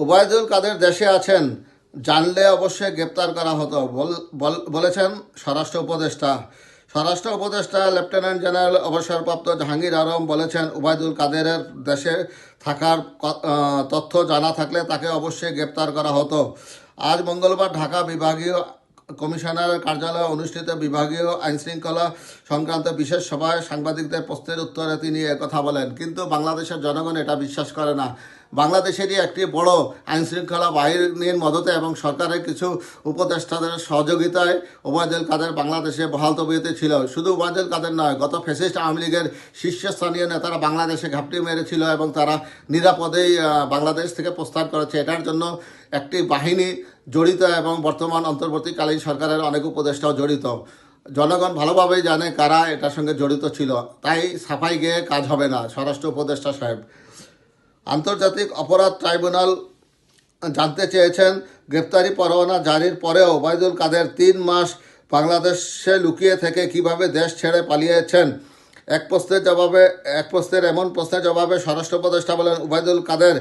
ওবায়দুল কাদের দেশে আছেন, জানলে অবশ্যই গ্রেপ্তার করা হতো, বল- বল- বলেছেন স্বরাষ্ট্র উপদেষ্টা। স্বরাষ্ট্র উপদেষ্টা লেফটেন্যান্ট জেনারেল অবসরপ্রাপ্ত জাহাঙ্গীর আলম বলেছেন ওবায়দুল কাদেরের দেশে থাকার তথ্য জানা থাকলে তাকে অবশ্যই গ্রেপ্তার করা হতো। আজ মঙ্গলবার ঢাকা বিভাগীয় কমিশনারের কার্যালয়ে অনুষ্ঠিত বিভাগীয় আইনশৃঙ্খলা সংক্রান্ত বিশেষ সভায় সাংবাদিকদের প্রশ্নের উত্তরে তিনি একথা বলেন, কিন্তু বাংলাদেশের জনগণ এটা বিশ্বাস করে না। বাংলাদেশেরই একটি বড় আইনশৃঙ্খলা বাহিনীর মদতে এবং সরকারের কিছু উপদেষ্টাদের সহযোগিতায় ওবায়দুল কাদের বাংলাদেশে বহাল তবিয়তে ছিল। শুধু ওবায়দুল কাদের নয়, গত ফেসিস্ট আওয়ামী লীগের শীর্ষস্থানীয় নেতারা বাংলাদেশে ঘাপটি মেরেছিল এবং তারা নিরাপদেই বাংলাদেশ থেকে প্রস্থান করেছে। এটার জন্য একটি বাহিনী জড়িত এবং বর্তমান অন্তর্বর্তীকালীন সরকারের অনেক উপদেষ্টাও জড়িত। জনগণ ভালোভাবেই জানে কারা এটার সঙ্গে জড়িত ছিল। তাই সাফাই গিয়ে কাজ হবে না, স্বরাষ্ট্র উপদেষ্টা সাহেব। আন্তর্জাতিক অপরাধ ট্রাইব্যুনাল জানতে চেয়েছেন, গ্রেপ্তারি পরোয়ানা জারির পরেও ওবায়দুল কাদের তিন মাস বাংলাদেশে লুকিয়ে থেকে কীভাবে দেশ ছেড়ে পালিয়েছেন? এক প্রশ্নের জবাবে, এক প্রশ্নের এমন প্রশ্নের জবাবে স্বরাষ্ট্র উপদেষ্টা বলেন, ওবায়দুল কাদের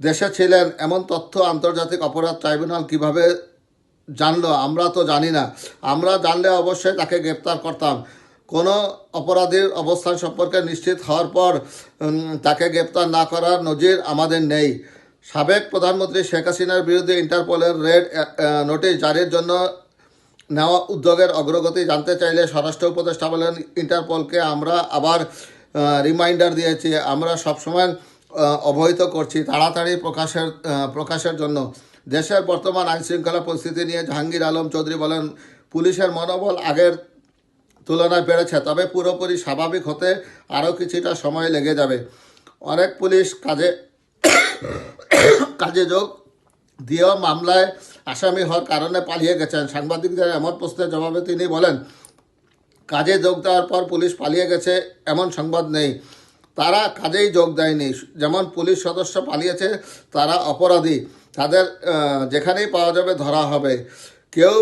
দেশে ছিলেন, এমন তথ্য আন্তর্জাতিক অপরাধ ট্রাইব্যুনাল কীভাবে জানলো আমরা তো জানি না। আমরা জানলে অবশ্যই তাকে গ্রেপ্তার করতাম। কোনো অপরাধীর অবস্থান সম্পর্কে নিশ্চিত হওয়ার পর তাকে গ্রেপ্তার না করার নজির আমাদের নেই। সাবেক প্রধানমন্ত্রী শেখ হাসিনার বিরুদ্ধে ইন্টারপোলের রেড নোটিশ জারির জন্য নেওয়া উদ্যোগের অগ্রগতি জানতে চাইলে স্বরাষ্ট্র উপদেষ্টা বলেন, ইন্টারপোলকে আমরা আবার রিমাইন্ডার দিয়েছি। আমরা সবসময় অবহিত করছি তাড়াতাড়ি প্রকাশের প্রকাশের জন্য। দেশের বর্তমান আইনশৃঙ্খলা পরিস্থিতি নিয়ে জাহাঙ্গীর আলম চৌধুরী বলেন, পুলিশের মনোবল আগের তুলনায় বেড়েছে, তবে পুরোপুরি স্বাভাবিক হতে আরও কিছুটা সময় লেগে যাবে। অনেক পুলিশ কাজে কাজে যোগ দিয়েও মামলায় আসামি হওয়ার কারণে পালিয়ে গেছেন। সাংবাদিকদের এমন প্রশ্নের জবাবে তিনি বলেন, কাজে যোগ দেওয়ার পর পুলিশ পালিয়ে গেছে এমন সংবাদ নেই। তারা কাজেই যোগ দেয়নি। যেমন পুলিশ সদস্য পালিয়েছে, তারা অপরাধী। তাদের যেখানেই পাওয়া যাবে ধরা হবে। কেউ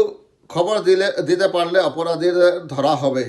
খবর দিলে দিতে পারলে অপরাধীদের ধরা হবে।